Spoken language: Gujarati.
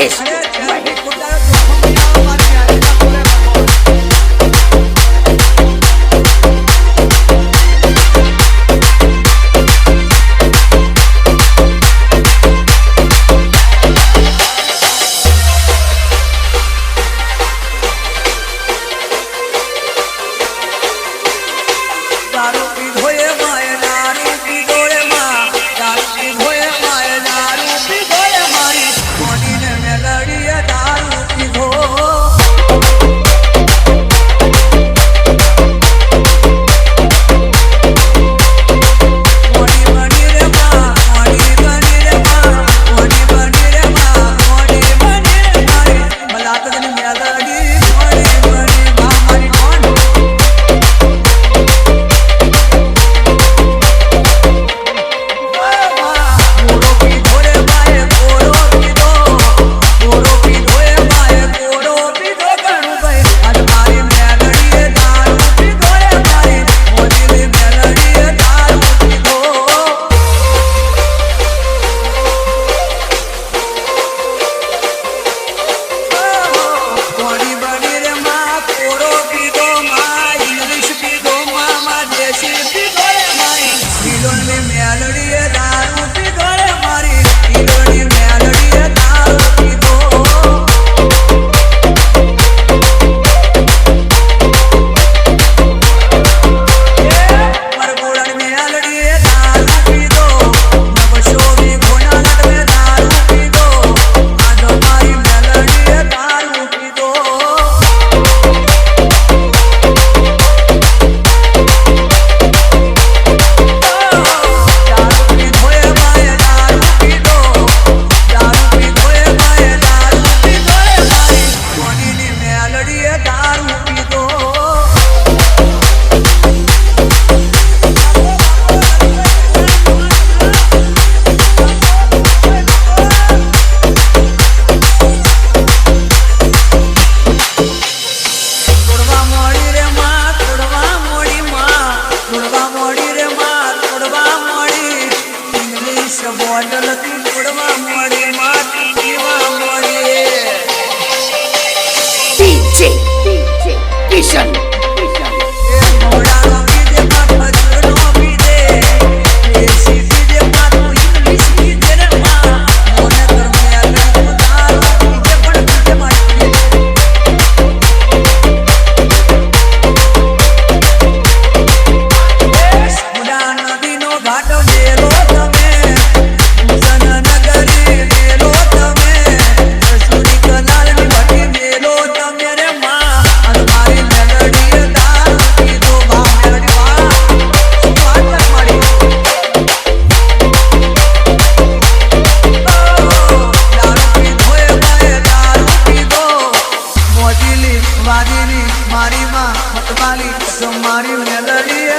es? ഉടമ અંબાજીની મારી માં મતબાલી તો મારી મેલડીએ